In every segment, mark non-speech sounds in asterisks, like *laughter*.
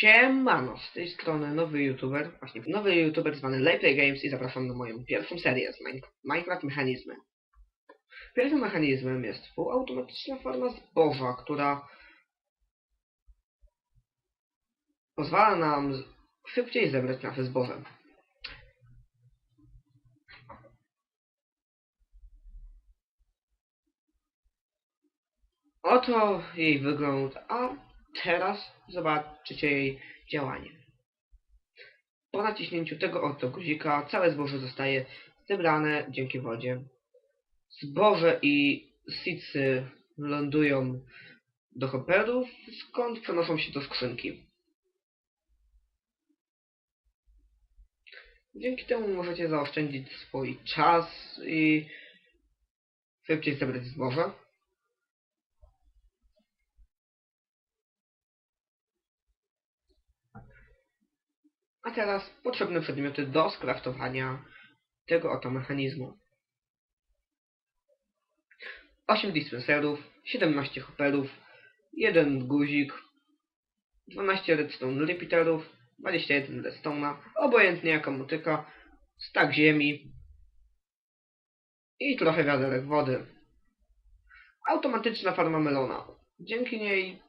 Siemano, z tej strony nowy youtuber, właśnie nowy youtuber zwany Layplay Games i zapraszam na moją pierwszą serię z Min- Minecraft Mechanizmy. Pierwszym mechanizmem jest półautomatyczna forma zboża, która pozwala nam szybciej zebrać nasze zboże. Oto jej wygląd, a teraz zobaczycie jej działanie. Po naciśnięciu tego oto guzika całe zboże zostaje zebrane dzięki wodzie. Zboże i seedsy lądują do hopperów, skąd przenoszą się do skrzynki. Dzięki temu możecie zaoszczędzić swój czas i szybciej zebrać zboże. A teraz potrzebne przedmioty do skraftowania tego oto mechanizmu. 8 dispenserów, 17 hopperów, 1 guzik, 12 redstone repeaterów, 21 redstone'a, obojętnie jaka motyka, stak ziemi i trochę wiaderek wody. Automatyczna farma melona. Dzięki niej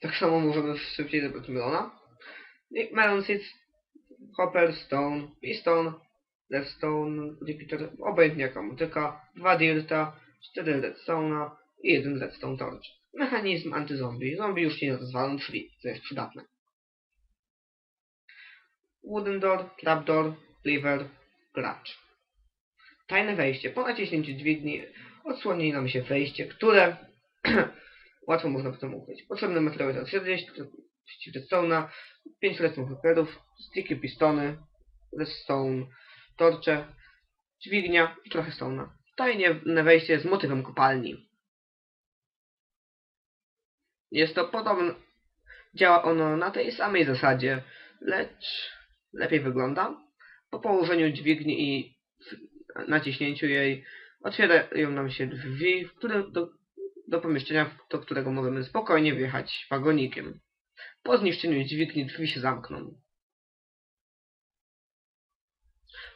tak samo możemy szybciej zebrać melona. Melon Seeds, Hopper, Stone, Piston, Redstone, Repeater, obojętnie jaka motyka, 2 Dirta, 4 Redstone'a i 1 Redstone Torch. Mechanizm antyzombie. Zombie już nie rozwalą, czyli co jest przydatne. Wooden Door, Trapdoor, Cleaver, Gracz. Tajne wejście. Po naciśnięciu dźwigni odsłoni nam się wejście, które *clears throat* łatwo można potem ukryć. Potrzebny materiał 40, redstone'a, 5 redstone hopperów, sticky pistony, redstone torcze, dźwignia i trochę stone'a. Tajne wejście z motywem kopalni. Jest to podobne, działa ono na tej samej zasadzie, lecz lepiej wygląda. Po położeniu dźwigni i naciśnięciu jej otwierają nam się drzwi, które do, do pomieszczenia, do którego możemy spokojnie wjechać wagonikiem. Po zniszczeniu dźwigni drzwi się zamkną.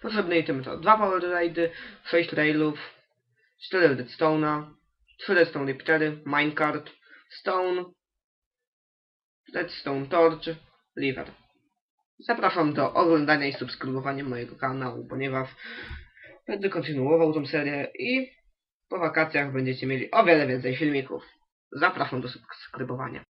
Potrzebne itemy to dwa power raidy, 6 railów, 4 redstone'a, 3 redstone repeatery, minecart, stone, redstone torch, lever. Zapraszam do oglądania i subskrybowania mojego kanału, ponieważ będę kontynuował tą serię i po wakacjach będziecie mieli o wiele więcej filmików. Zapraszam do subskrybowania.